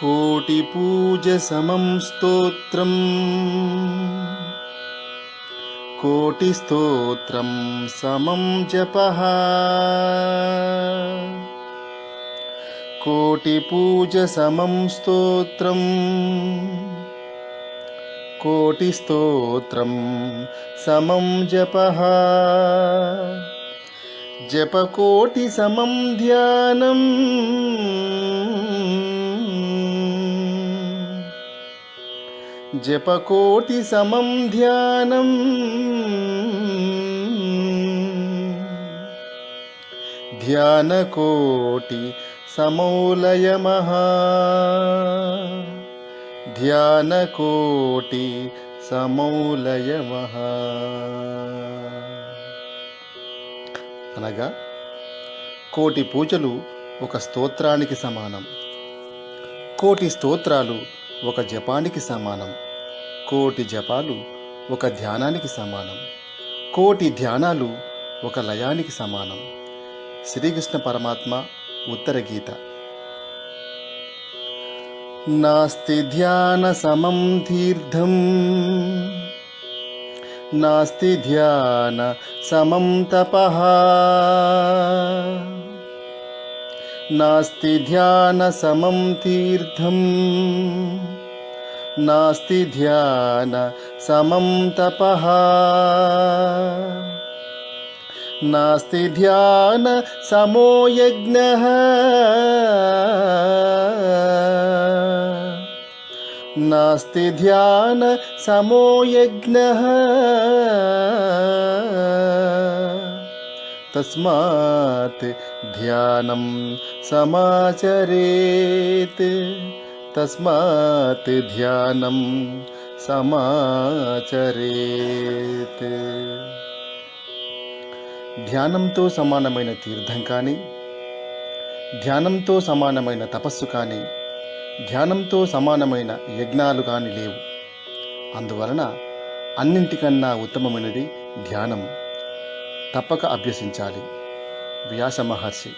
कोटिपूजसमं स्तोत्रम्। कोटिस्तोत्रं समं जपः। कोटिपूजसमं स्तोत्रम्। कोटिस्तोत्रं समं जपः। जपकोटिसमं ध्यानम् జపకోటి సమం ధ్యానం. ధ్యానకోటి సమౌలయ ధ్యానకోటి సమౌలయ అనగా కోటి పూజలు ఒక స్తోత్రానికి సమానం. కోటి స్తోత్రాలు ఒక జపానికి సమానం. కోటి జపాలు ఒక ధ్యానానికి సమానం. కోటి ధ్యానాలు ఒక లయానికి సమానం. శ్రీకృష్ణ పరమాత్మ ఉత్తర గీత. నాస్తి ధ్యాన సమం తీర్థం. నాస్తి ధ్యాన సమం తపహ नास्ति ध्यानसमं तीर्थम्। नास्ति ध्यानसमं तपः। नास्ति ध्यानसमो यज्ञः। नास्ति ध्यानसमो यज्ञः तस्मात् ध्यानं समाचरेत् तस्मात् ध्यानं समाचरेत् ధ్యానంతో సమానమైన తీర్థం కానీ ధ్యానంతో సమానమైన తపస్సు కానీ ధ్యానంతో సమానమైన యజ్ఞాలు కానీ లేవు అందువలన అన్నింటికన్నా ఉత్తమమైనది ధ్యానం తప్పక అభ్యసించాలి. వ్యాస మహర్షి